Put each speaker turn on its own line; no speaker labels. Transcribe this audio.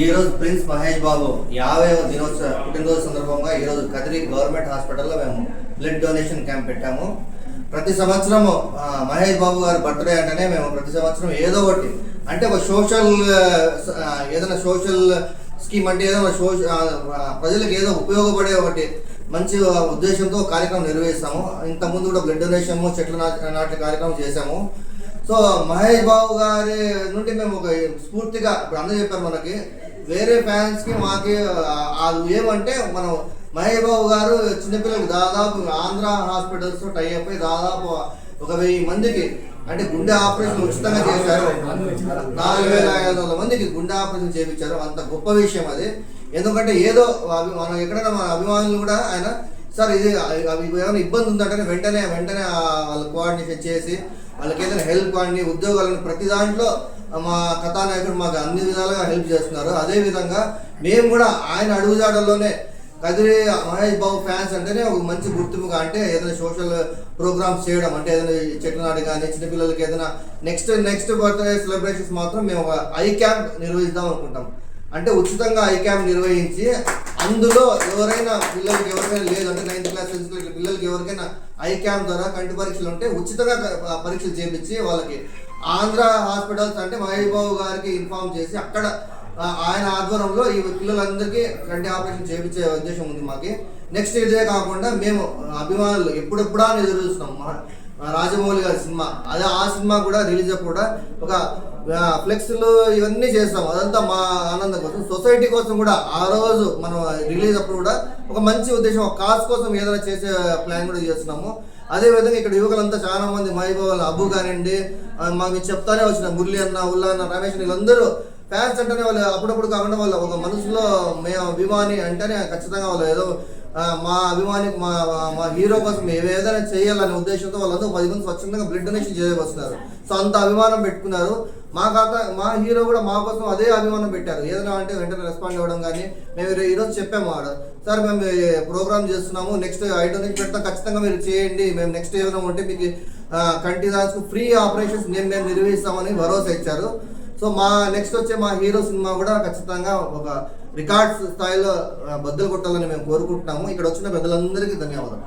ఈ రోజు ప్రిన్స్ మహేష్ బాబు యాభై దినోత్సవ పుట్టినరోజు సందర్భంగా ఈరోజు కదిరి గవర్నమెంట్ హాస్పిటల్లో మేము బ్లడ్ డొనేషన్ క్యాంప్ పెట్టాము. ప్రతి సంవత్సరము మహేష్ బాబు గారి బర్త్డే అంటేనే మేము ప్రతి సంవత్సరం ఏదో ఒకటి అంటే ఒక సోషల్ ఏదైనా సోషల్ స్కీమ్ అంటే ఏదైనా ఒక సోష ప్రజలకు ఏదో ఉపయోగపడే ఒకటి మంచి ఉద్దేశంతో కార్యక్రమం నిర్వహిస్తాము. ఇంతకుముందు కూడా బ్లడ్ డొనేషన్ చెట్లు నాటి నాటే కార్యక్రమం చేశాము. సో మహేష్ బాబు గారి నుండి మేము ఒక స్ఫూర్తిగా ఇప్పుడు అందరూ చెప్పారు మనకి వేరే ఫ్యాన్స్కి మాకి అది ఏమంటే మనం మహేష్ బాబు గారు చిన్నపిల్లలకు దాదాపు ఆంధ్ర హాస్పిటల్స్ టై అయిపోయి దాదాపు ఒక వెయ్యి మందికి అంటే గుండె ఆపరేషన్ ఉచితంగా చేశారు. నాలుగు వేల ఐదు వందల మందికి గుండె ఆపరేషన్ చేయించారు అంత గొప్ప విషయం అది. ఎందుకంటే ఏదో మనం ఎక్కడైనా మన అభిమానులు కూడా ఆయన సార్ ఇది అవి ఏమైనా ఇబ్బంది ఉందంటే వెంటనే వెంటనే వాళ్ళ కోఆర్డినేషన్ చేసి వాళ్ళకి ఏదైనా హెల్ప్ కానీ ఉద్యోగాలను ప్రతి దాంట్లో మా కథానాయకుడు మాకు అన్ని విధాలుగా హెల్ప్ చేస్తున్నారు. అదే విధంగా మేము కూడా ఆయన అడుగుజాడల్లోనే కదిరి మహేష్ బాబు ఫ్యాన్స్ అంటేనే ఒక మంచి గుర్తింపుగా అంటే ఏదైనా సోషల్ ప్రోగ్రామ్స్ చేయడం అంటే ఏదైనా చెట్లనాడు కానీ చిన్నపిల్లలకి ఏదైనా నెక్స్ట్ నెక్స్ట్ బర్త్డే సెలబ్రేషన్స్ మాత్రం మేము ఒక ఐ క్యాంప్ నిర్వహిద్దాం అనుకుంటాం. అంటే ఉచితంగా ఐ క్యాంప్ నిర్వహించి అందులో ఎవరైనా పిల్లలకి ఎవరికైనా లేదు అంటే నైన్త్ క్లాస్ టెన్త్ క్లాస్ పిల్లలకి ఎవరికైనా ఐ క్యాంప్ ద్వారా కంటి పరీక్షలు ఉంటే ఉచితంగా పరీక్షలు చేయించి వాళ్ళకి ఆంధ్ర హాస్పిటల్స్ అంటే మహేష్ బాబు గారికి ఇన్ఫార్మ్ చేసి అక్కడ ఆయన ఆధ్వర్యంలో ఈ పిల్లలందరికీ కంటి ఆపరేషన్ చేయించే ఉద్దేశం ఉంది మాకు. నెక్స్ట్ ఇదే కాకుండా మేము అభిమానులు ఎప్పుడెప్పుడా అని ఎదురు చూస్తున్నాం. మా- రాజమౌళి గారి సినిమా. అదే ఆ సినిమా కూడా రిలీజ్ కూడా ఒక ఫ్లెక్స్లు ఇవన్నీ చేస్తాం. అదంతా మా ఆనందం కోసం. సొసైటీ కోసం కూడా ఆ రోజు మనం రిలీజ్ అప్పుడు కూడా ఒక మంచి ఉద్దేశం ఒక కాజ్ కోసం ఏదైనా చేసే ప్లాన్ కూడా చేస్తున్నాము. అదే విధంగా ఇక్కడ యువకులంతా చాలా మంది మహిబాబు అబ్బు కానివ్వండి మాకు చెప్తానే వచ్చిన మురళి అన్న ఉల్లా అన్న రమేష్ వీళ్ళందరూ ఫ్యాన్స్ అంటేనే వాళ్ళు అప్పుడప్పుడు కాకుండా వాళ్ళు ఒక మనసులో మేము అభిమాని అంటేనే ఖచ్చితంగా వాళ్ళు ఏదో మా అభిమాని మా మా- హీరో కోసం మేము ఏదైనా చేయాలనే ఉద్దేశంతో వాళ్ళందరూ పది మంది స్వచ్ఛందంగా బ్లడ్ డొనేషన్ చేయవస్తున్నారు సో అంత అభిమానం పెట్టుకున్నారు. మా కాక మా హీరో కూడా మా కోసం అదే అభిమానం పెట్టారు. ఏదైనా అంటే వెంటనే రెస్పాండ్ అవ్వడం కానీ మేము ఈరోజు చెప్పాము ఆడ. సార్ మేము ప్రోగ్రామ్ చేస్తున్నాము. నెక్స్ట్ ఐ డొనేట్ పెడతాం. ఖచ్చితంగా మీరు చేయండి. మేము నెక్స్ట్ ఏదైనా ఉంటే మీకు కంటి దాన్స్ ఫ్రీ ఆపరేషన్స్ మేము మేము నిర్వహిస్తామని భరోసా ఇచ్చారు. సో మా నెక్స్ట్ వచ్చే మా హీరో సినిమా కూడా ఖచ్చితంగా ఒక రికార్డ్స్ స్థాయిలో బద్దలు కొట్టాలని మేము కోరుకుంటున్నాము. ఇక్కడ వచ్చిన పెద్దలందరికీ ధన్యవాదాలు.